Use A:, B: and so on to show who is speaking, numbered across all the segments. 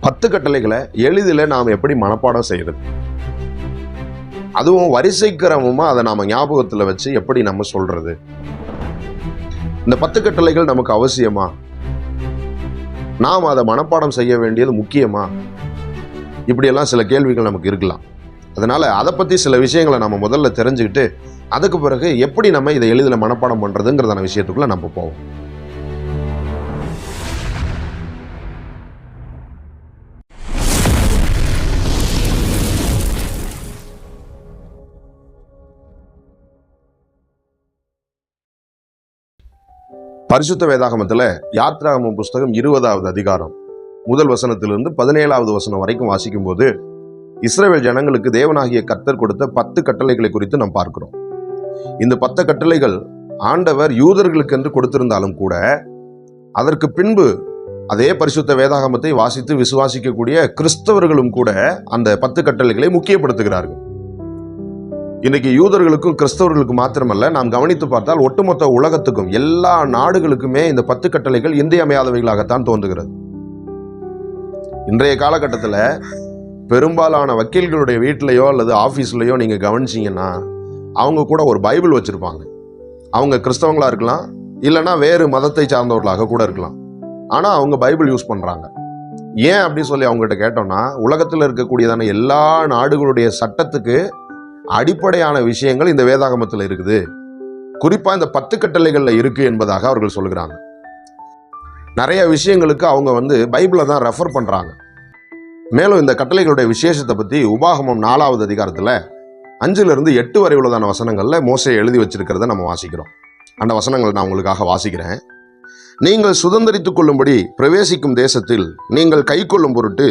A: பத்து கட்டளைகளை எளிதில் நாம் எப்படி மனப்பாடம் செய்யறது? அதுவும் வரிசை கிரமமாக அதை நாம் ஞாபகத்தில் வச்சு எப்படி நம்ம சொல்றது? இந்த பத்து கட்டளைகள் நமக்கு அவசியமா? நாம் அதை மனப்பாடம் செய்ய வேண்டியது முக்கியமா? இப்படியெல்லாம் சில கேள்விகள் நமக்கு இருக்கலாம். அதனால அதை பற்றி சில விஷயங்களை நம்ம முதல்ல தெரிஞ்சுக்கிட்டு அதுக்கு பிறகு எப்படி நம்ம இதை எளிதில் மனப்பாடம் பண்ணுறதுங்கிறதான விஷயத்துக்குள்ளே நம்ம போவோம். பரிசுத்த வேதாகமத்துல யாத்ராகம புஸ்தகம் இருபதாவது அதிகாரம் முதல் வசனத்திலிருந்து பதினேழாவது வசனம் வரைக்கும் வாசிக்கும் போது இஸ்ரேல் ஜனங்களுக்கு தேவனாகிய கர்த்தர் கொடுத்த பத்து கட்டளைகளை குறித்து நாம் பார்க்கிறோம். இந்த பத்து கட்டளைகள் ஆண்டவர் யூதர்களுக்கு என்று கொடுத்திருந்தாலும் கூட அதற்கு பின்பு அதே பரிசுத்த வேதாகமத்தை வாசித்து விசுவாசிக்கக்கூடிய கிறிஸ்தவர்களும் கூட அந்த பத்து கட்டளைகளை முக்கியப்படுத்துகிறார்கள். இன்றைக்கி யூதர்களுக்கும் கிறிஸ்தவர்களுக்கும் மாத்திரமல்ல நாம் கவனித்து பார்த்தால் ஒட்டுமொத்த உலகத்துக்கும் எல்லா நாடுகளுக்குமே இந்த பத்து கட்டளைகள் இன்றியமையாதவைகளாகத்தான் தோன்றுகிறது. இன்றைய காலகட்டத்தில் பெரும்பாலான வக்கீல்களுடைய வீட்டிலையோ அல்லது ஆஃபீஸ்லையோ நீங்கள் கவனிச்சீங்கன்னா அவங்க கூட ஒரு பைபிள் வச்சுருப்பாங்க. அவங்க கிறிஸ்தவங்களாக இருக்கலாம் இல்லைன்னா வேறு மதத்தை சார்ந்தவர்களாக கூட இருக்கலாம். ஆனால் அவங்க பைபிள் யூஸ் பண்ணுறாங்க ஏன் அப்படி சொல்லி அவங்ககிட்ட கேட்டோம்னா உலகத்தில் இருக்கக்கூடியதான எல்லா நாடுகளுடைய சட்டத்துக்கு அடிப்படையான விஷயங்கள் இந்த வேதாகமத்தில் இருக்குது. குறிப்பாக இந்த பத்து கட்டளைகளில் இருக்குது என்பதாக அவர்கள் சொல்கிறாங்க நிறைய விஷயங்களுக்கு அவங்க வந்து பைபிளை தான் ரெஃபர் பண்ணுறாங்க மேலும் இந்த கட்டளைகளுடைய விசேஷத்தை பற்றி உபாகமம் நாலாவது அதிகாரத்தில் அஞ்சிலிருந்து எட்டு வரை உள்ளதான வசனங்களில் மோசையை எழுதி வச்சிருக்கிறத நம்ம வாசிக்கிறோம். அந்த வசனங்கள் நான் உங்களுக்காக வாசிக்கிறேன். நீங்கள் சுதந்திரித்துக் கொள்ளும்படி பிரவேசிக்கும் தேசத்தில் நீங்கள் கைக்கொள்ளும் பொருட்டு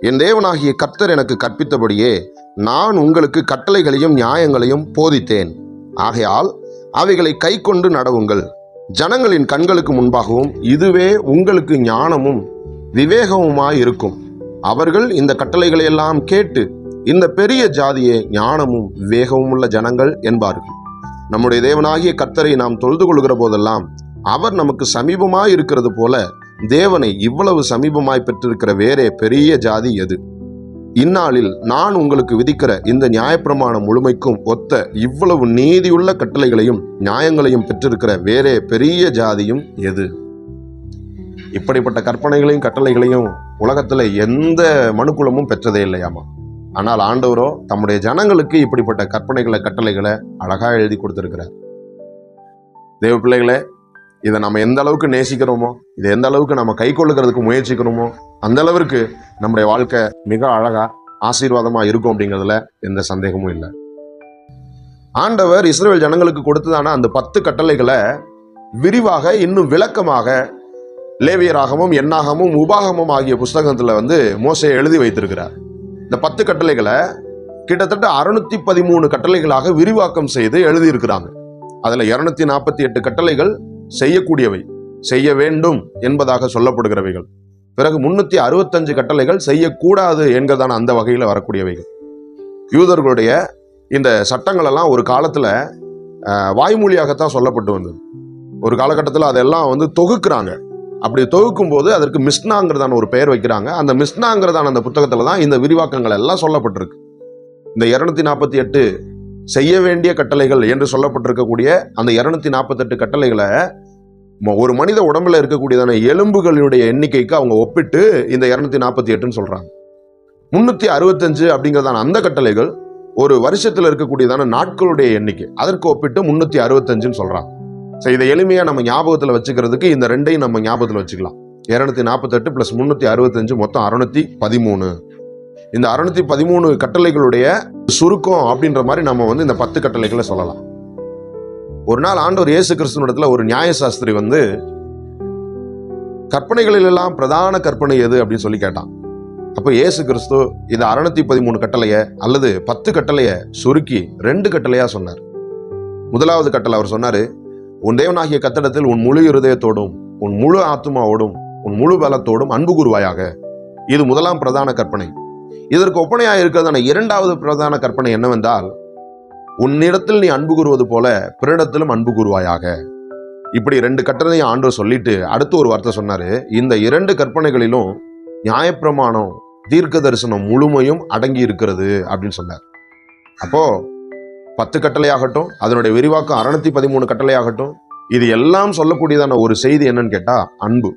A: என் தேவனாகிய கர்த்தர் எனக்கு கற்பித்தபடியே நான் உங்களுக்கு கட்டளைகளையும் நியாயங்களையும் போதித்தேன். ஆகையால் அவைகளை கைக்கொண்டு நடவுங்கள். ஜனங்களின் கண்களுக்கு முன்பாகவும் இதுவே உங்களுக்கு ஞானமும் விவேகமுமாய் இருக்கும் அவர்கள் இந்த கட்டளைகளை எல்லாம் கேட்டு இந்த பெரிய ஜாதியே ஞானமும் விவேகமும் உள்ள ஜனங்கள் என்பார்கள். நம்முடைய தேவனாகிய கர்த்தரை நாம் தொழுது கொள்கிற போதெல்லாம் அவர் நமக்கு சமீபமாய் இருக்கிறது போல தேவனை இவ்வளவு சமீபமாய் பெற்றிருக்கிற வேறே பெரிய ஜாதி எது? இந்நாளில் நான் உங்களுக்கு விதிக்கிற இந்த நியாயப்பிரமாணம் முழுமைக்கும் ஒத்த இவ்வளவு நீதியுள்ள கட்டளைகளையும் நியாயங்களையும் பெற்றிருக்கிற வேறே பெரிய ஜாதியும் எது? இப்படிப்பட்ட கற்பனைகளையும் கட்டளைகளையும் உலகத்தில் எந்த மனுக்குலமும் பெற்றதே இல்லையாமா? ஆனால் ஆண்டவரோ தம்முடைய ஜனங்களுக்கு இப்படிப்பட்ட கற்பனைகளை கட்டளைகளை அழகா எழுதி கொடுத்துருக்கிறார். தேவ பிள்ளைகளே இதை நம்ம எந்த அளவுக்கு நேசிக்கிறோமோ இதை எந்த அளவுக்கு நம்ம கை கொள்ளுகிறதுக்கு முயற்சிக்கிறோமோ அந்த அளவிற்கு நம்முடைய வாழ்க்கை மிக அழகா ஆசீர்வாதமா இருக்கும் அப்படிங்கிறதுல எந்த சந்தேகமும் இல்லை. ஆண்டவர் இஸ்ரேல் ஜனங்களுக்கு கொடுத்ததான அந்த பத்து கட்டளைகளை விரிவாக இன்னும் விளக்கமாக லேவியராகமும் எண்ணாகமும் உபாகமும் ஆகிய புஸ்தகத்தில் வந்து மோசே எழுதி வைத்திருக்கிறார். இந்த பத்து கட்டளைகளை கிட்டத்தட்ட அறுநூத்தி பதிமூணு கட்டளைகளாக விரிவாக்கம் செய்து எழுதியிருக்கிறாங்க. அதில் இரநூத்தி நாற்பத்தி எட்டு கட்டளைகள் செய்யக்கூடியவை செய்ய வேண்டும் என்பதாக சொல்லப்படுகிறவைகள். பிறகு முன்னூத்தி அறுபத்தஞ்சு கட்டளைகள் செய்யக்கூடாது என்கிறதான அந்த வகையில் வரக்கூடியவைகள். யூதர்களுடைய இந்த சட்டங்கள் எல்லாம் ஒரு காலத்துல வாய்மொழியாகத்தான் சொல்லப்பட்டு வந்தது. ஒரு காலகட்டத்தில் அதெல்லாம் வந்து தொகுக்கிறாங்க. அப்படி தொகுக்கும் போது அதற்கு மிஸ்னாங்கிறதான ஒரு பெயர் வைக்கிறாங்க. அந்த மிஸ்னாங்கிறதான அந்த புத்தகத்தில் தான் இந்த விரிவாக்கங்கள் எல்லாம் சொல்லப்பட்டிருக்கு. இந்த இரநூத்தி நாற்பத்தி எட்டு செய்ய வேண்டிய கட்டளைகள் என்று சொல்லப்பட்டிருக்கக்கூடிய அந்த இரநூத்தி நாற்பத்தெட்டு கட்டளைகளை ஒரு மனித உடம்புல இருக்கக்கூடியதான எலும்புகளுடைய எண்ணிக்கைக்கு அவங்க ஒப்பிட்டு இந்த இரநூத்தி நாற்பத்தி எட்டுன்னு சொல்றாங்க. முன்னூத்தி அறுபத்தஞ்சு அப்படிங்கிறதான அந்த கட்டளைகள் ஒரு வருஷத்தில் இருக்கக்கூடியதான நாட்களுடைய எண்ணிக்கை. அதற்கு ஒப்பிட்டு முன்னூத்தி அறுபத்தஞ்சுன்னு சொல்றாங்க. ஸோ இதை எளிமையா நம்ம ஞாபகத்தில் வச்சுக்கிறதுக்கு இந்த ரெண்டையும் நம்ம ஞாபகத்தில் வச்சுக்கலாம். இரநூத்தி நாற்பத்தெட்டு பிளஸ் முன்னூத்தி அறுபத்தஞ்சு மொத்தம் அறுநூத்தி பதிமூணு. இந்த அறுநூத்தி பதிமூணு கட்டளைகளுடைய சுருக்கம் அப்படின்ற மாதிரி நம்ம வந்து இந்த பத்து கட்டளைகளை சொல்லலாம். ஒரு நாள் ஆண்டவர் இயேசு கிறிஸ்துவனிடத்துல ஒரு நியாயசாஸ்திரி வந்து கற்பனைகளில் எல்லாம் பிரதான கற்பனை எது அப்படின்னு சொல்லி கேட்டான். அப்போ இயேசு கிறிஸ்து இது அறுநூத்தி பதிமூணு கட்டளைய அல்லது பத்து கட்டளைய சுருக்கி ரெண்டு கட்டளையா சொன்னார். முதலாவது கட்டளை அவர் சொன்னார் உன் தேவனாகிய கத்தடத்தில் உன் முழு இருதயத்தோடும் உன் முழு ஆத்துமாவோடும் உன் முழு பலத்தோடும் அன்பு கூறுவாயாக. இது முதலாம் பிரதான கற்பனை. இதற்கு ஒப்பனையாக இருக்கிறதான இரண்டாவது பிரதான கற்பனை என்னவென்றால் உன்னிடத்தில் நீ அன்பு கூறுவது போல பிறனிடத்திலும் அன்பு கூறுவாயாக. இப்படி ரெண்டு கட்டளையும் ஆண்டவர் சொல்லிட்டு அடுத்து ஒரு வார்த்தை சொன்னார். இந்த இரண்டு கற்பனைகளிலும் நியாயப்பிரமாணம் தீர்க்க தரிசனம் முழுமையும் அடங்கி இருக்கிறது அப்படின்னு சொன்னார். அப்போ பத்து கட்டளையாகட்டும் அதனுடைய விரிவாக்கம் அறுநூத்தி பதிமூணு கட்டளையாகட்டும் இது எல்லாம் சொல்லக்கூடியதான ஒரு செய்தி என்னன்னு கேட்டா அன்பு.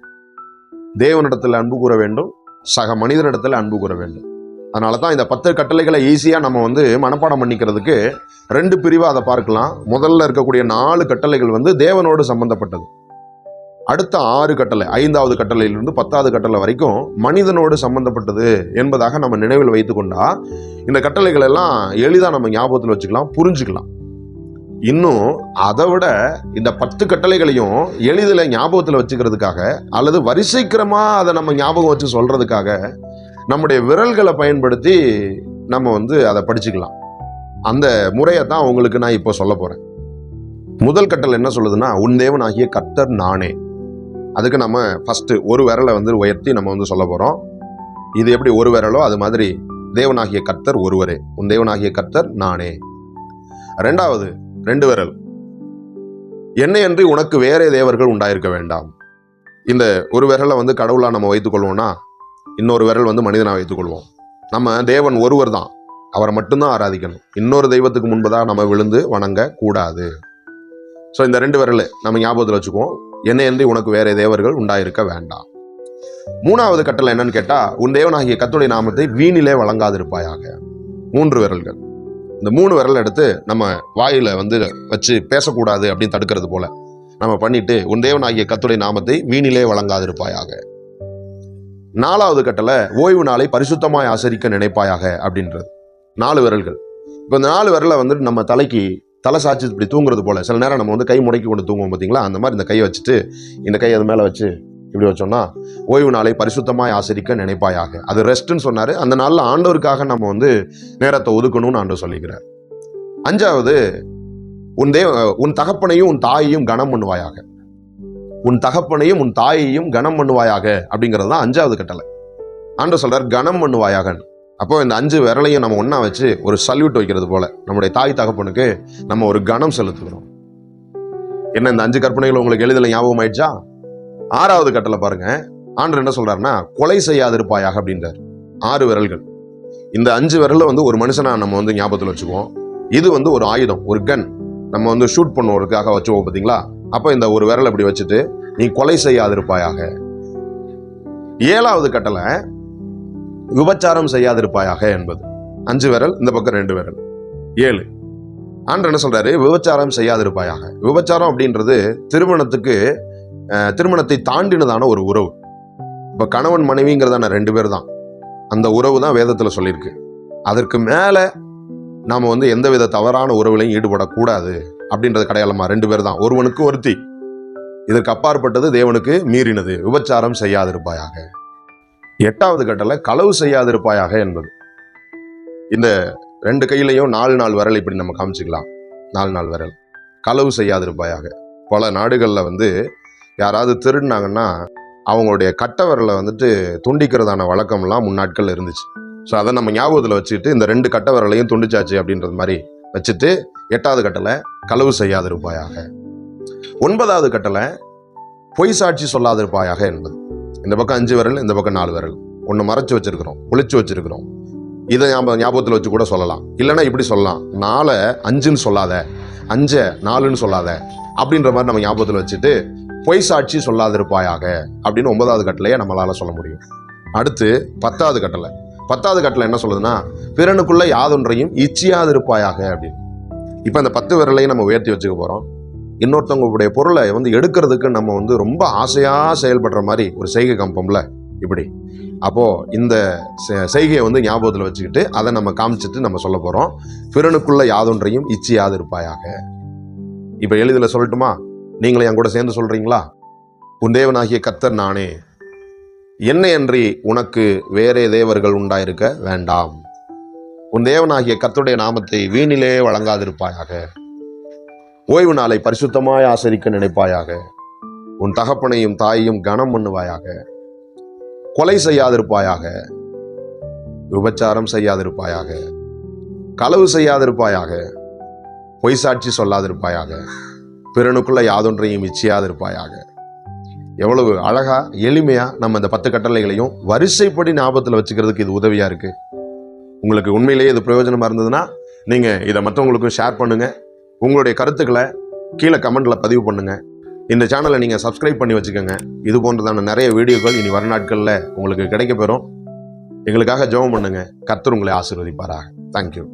A: தேவனிடத்தில் அன்பு கூற வேண்டும் சக மனிதனிடத்தில் அன்பு கூற வேண்டும். அதனால தான் இந்த பத்து கட்டளைகளை ஈஸியாக நம்ம வந்து மனப்பாடம் பண்ணிக்கிறதுக்கு ரெண்டு பிரிவாக அதை பார்க்கலாம். முதல்ல இருக்கக்கூடிய நாலு கட்டளைகள் வந்து தேவனோடு சம்பந்தப்பட்டது. அடுத்த ஆறு கட்டளை ஐந்தாவது கட்டளையிலிருந்து பத்தாவது கட்டளை வரைக்கும் மனிதனோடு சம்பந்தப்பட்டது என்பதாக நம்ம நினைவில் வைத்துக்கொண்டா இந்த கட்டளைகள் எல்லாம் எளிதாக நம்ம ஞாபகத்தில் வச்சுக்கலாம் புரிஞ்சுக்கலாம். இன்னும் அதை விட இந்த பத்து கட்டளைகளையும் எளிதில் ஞாபகத்தில் வச்சுக்கிறதுக்காக அல்லது வரிசைக்கிரமாக அதை நம்ம ஞாபகம் வச்சு சொல்கிறதுக்காக நம்முடைய விரல்களை பயன்படுத்தி நம்ம வந்து அதை படிச்சுக்கலாம். அந்த முறையை தான் உங்களுக்கு நான் இப்போ சொல்ல போகிறேன் முதல் கட்டளை என்ன சொல்லுதுன்னா உன் தேவனாகிய கர்த்தர் நானே. அதுக்கு நம்ம ஃபஸ்ட்டு ஒரு விரலை வந்து உயர்த்தி நம்ம வந்து சொல்ல போகிறோம் இது எப்படி ஒரு விரலோ அது மாதிரி தேவனாகிய கர்த்தர் ஒருவரே. உன் தேவனாகிய கர்த்தர் நானே. ரெண்டாவது ரெண்டு விரல். என்னை அன்றி உனக்கு வேறே தேவர்கள் உண்டாயிருக்க வேண்டாம். இந்த ஒரு விரலை வந்து கடவுளாக நம்ம வைத்துக்கொள்வோம்னா இன்னொரு விரல் வந்து மனிதனாக வைத்துக்கொள்வோம். நம்ம தேவன் ஒருவர் தான். அவரை மட்டும்தான் ஆராதிக்கணும். இன்னொரு தெய்வத்துக்கு முன்பதாக நம்ம விழுந்து வணங்க கூடாது. ஸோ இந்த ரெண்டு விரல் நம்ம ஞாபகத்தில் வச்சுக்குவோம். என்னை அன்றி உனக்கு வேற தேவர்கள் உண்டாயிருக்க வேண்டாம். மூணாவது கட்டளை என்னன்னு கேட்டால் உன் தேவனாகிய கத்துடைய நாமத்தை வீணிலே வழங்காதிருப்பாயாக. மூன்று விரல்கள். இந்த மூணு விரல் எடுத்து நம்ம வாயில் வந்து வச்சு பேசக்கூடாது அப்படின்னு தடுக்கிறது போல நம்ம பண்ணிட்டு உன் தேவனாகிய கத்துடைய நாமத்தை வீணிலே வழங்காதிருப்பாயாக. நாலாவது கட்டளை ஓய்வு நாளை பரிசுத்தமாய் ஆசரிக்க நினைப்பாயாக அப்படின்றது. நாலு விரல்கள். இப்போ இந்த நாலு விரலை வந்துட்டு நம்ம தலைக்கு தலை சாய்ச்சி இப்படி தூங்குறது போல சில நேரம் நம்ம வந்து கை முடக்கி கொண்டு தூங்குவோம் பார்த்தீங்களா அந்த மாதிரி இந்த கையை வச்சுட்டு இந்த கை அது மேலே வச்சு இப்படி வச்சோம்னா ஓய்வு நாளை பரிசுத்தமாய் ஆசரிக்க நினைப்பாயாக. அது ரெஸ்ட்னு சொன்னார். அந்த நாளில் ஆண்டவருக்காக நம்ம வந்து நேரத்தை ஒதுக்கணும்னு ஆண்டவர் சொல்லிக்கிறார். அஞ்சாவது உன் தேவ உன் தகப்பனையும் உன் தாயையும் கனம் பண்ணுவாயாக. உன் தகப்பனையும் உன் தாயையும் கனம் பண்ணுவாயாக அப்படிங்கிறது தான் அஞ்சாவது கட்டளை. ஆண்டு சொல்கிறார் கனம் பண்ணுவாயாகன்னு அப்போ இந்த அஞ்சு விரலையும் நம்ம ஒன்றா வச்சு ஒரு சல்யூட் வைக்கிறது போல நம்முடைய தாய் தகப்பனுக்கு நம்ம ஒரு கனம் செலுத்துகிறோம். என்ன இந்த அஞ்சு கற்பனைகள் உங்களுக்கு எளிதில் ஞாபகம் ஆயிடுச்சா? ஆறாவது கட்டளை பாருங்க. ஆண்டர் என்ன சொல்றாருன்னா கொலை செய்யாதிருப்பாயாக அப்படின்றார். ஆறு விரல்கள். இந்த அஞ்சு விரலை வந்து ஒரு மனுஷனா நம்ம வந்து ஞாபகத்தில் வச்சுக்குவோம். இது வந்து ஒரு ஆயுதம் ஒரு கன் நம்ம வந்து ஷூட் பண்ணுவதற்காக வச்சுவோம் பார்த்தீங்களா? அப்போ இந்த ஒரு விரல் அப்படி வச்சுட்டு நீ கொலை செய்யாதிருப்பாயாக. ஏழாவது கட்டளை விபச்சாரம் செய்யாதிருப்பாயாக என்பது. அஞ்சு விரல் இந்த பக்கம் ரெண்டு விரல். ஏழு. ஆண்டு என்ன சொல்றாரு? விபச்சாரம் செய்யாதிருப்பாயாக. விபச்சாரம் அப்படின்றது திருமணத்துக்கு திருமணத்தை தாண்டினதான ஒரு உறவு. இப்போ கணவன் மனைவிங்கிறதான ரெண்டு பேர் தான். அந்த உறவு தான் வேதத்தில் சொல்லியிருக்கு. அதற்கு மேலே நாம் வந்து எந்தவித தவறான உறவுலையும் ஈடுபடக்கூடாது. அப்படின்றது கடையாளமா? ரெண்டு பேர் தான் ஒருவனுக்கு ஒருத்தி. இதற்கு அப்பாற்பட்டது தேவனுக்கு மீறினது. விபச்சாரம் செய்யாதிருப்பாயாக. எட்டாவது கட்டளை களவு செய்யாதிருப்பாயாக என்பது. இந்த ரெண்டு கையிலையும் நாலு நாள் விரல் இப்படி நம்ம காமிச்சுக்கலாம். நாலு நாள் விரல். களவு செய்யாதிருப்பாயாக. பல நாடுகளில் வந்து யாராவது திருடினாங்கன்னா அவங்களுடைய கட்ட விரலை வந்துட்டு துண்டிக்கிறதான வழக்கம்லாம் முன்னாட்கள் இருந்துச்சு. ஸோ அதை நம்ம ஞாபகத்தில் வச்சுக்கிட்டு இந்த ரெண்டு கட்ட விரலையும் துண்டிச்சாச்சு அப்படின்றது மாதிரி வச்சுட்டு எட்டாவது கட்டளை களவு செய்யாதிருப்பாயாக. ஒன்பதாவது கட்டளை பொய் சாட்சி சொல்லாதிருப்பாயாக என்பது. இந்த பக்கம் அஞ்சு விரல் இந்த பக்கம் நாலு விரல். ஒன்று மறைச்சு வச்சிருக்கிறோம் ஒழிச்சு வச்சிருக்கிறோம். இதை ஞாபகம் ஞாபகத்தில் வச்சு கூட சொல்லலாம். இல்லைன்னா இப்படி சொல்லலாம். நாலை அஞ்சுன்னு சொல்லாத அஞ்ச நாலுன்னு சொல்லாத அப்படின்ற மாதிரி நம்ம ஞாபகத்தில் வச்சுட்டு பொய் சாட்சி சொல்லாதிருப்பாயாக அப்படின்னு ஒன்பதாவது கட்டளையே நம்மளால் சொல்ல முடியும். அடுத்து பத்தாவது கட்டளை. பத்தாவது கட்டில் என்ன சொல்லுதுன்னா பிறனுக்குள்ளே யாதொன்றையும் இச்சியாதிருப்பாயாக அப்படின்னு. இப்போ அந்த பத்து விரலையும் நம்ம உயர்த்தி வச்சுக்க போகிறோம் இன்னொருத்தவங்களுடைய பொருளை வந்து எடுக்கிறதுக்கு நம்ம வந்து ரொம்ப ஆசையாக செயல்படுற மாதிரி ஒரு செய்கை கம்பம்ல இப்படி. அப்போது இந்த செ- செய்கையை வந்து ஞாபகத்தில் வச்சுக்கிட்டு அதை நம்ம காமிச்சிட்டு நம்ம சொல்ல போகிறோம் பிறனுக்குள்ளே யாதொன்றையும் இச்சியாது இருப்பாயாக இப்போ எளிதில் சொல்லட்டுமா? நீங்களும் என் கூட சேர்ந்து சொல்கிறீங்களா உன் தேவனாகிய கத்தர் நானே என்னையன்றி உனக்கு வேறே தேவர்கள் உண்டாயிருக்க வேண்டாம். உன் தேவனாகிய கத்துடைய நாமத்தை வீணிலே வழங்காதிருப்பாயாக. ஓய்வு நாளை பரிசுத்தமாய் ஆசரிக்க நினைப்பாயாக. உன் தகப்பனையும் தாயையும் கனம் பண்ணுவாயாக. கொலை செய்யாதிருப்பாயாக. விபச்சாரம் செய்யாதிருப்பாயாக. களவு செய்யாதிருப்பாயாக. பொய் சாட்சி சொல்லாதிருப்பாயாக. பிறனுக்குள்ள யாதொன்றையும் இச்சியாதிருப்பாயாக. எவ்வளவு அழகா எளிமையா நம்ம இந்த பத்து கட்டளைகளையும் வரிசைப்படி ஞாபகத்தில் வச்சுக்கிறதுக்கு இது உதவியா இருக்கு. உங்களுக்கு உண்மையிலேயே இது பிரயோஜனமா இருந்ததுன்னா நீங்க இதை மற்றவங்களுக்கும் ஷேர் பண்ணுங்க. உங்களுடைய கருத்துக்களை கீழே கமெண்ட்ல பதிவு பண்ணுங்க. இந்த சேனலை நீங்கள் சப்ஸ்கிரைப் பண்ணி வச்சுக்கோங்க. இது போன்றதான நிறைய வீடியோக்கள் இனி வர நாட்களில் உங்களுக்கு கிடைக்க பெறும். எங்களுக்காக ஜெபம் பண்ணுங்கள் கர்த்தர் உங்களை ஆசீர்வதிப்பாராக. தேங்க்யூ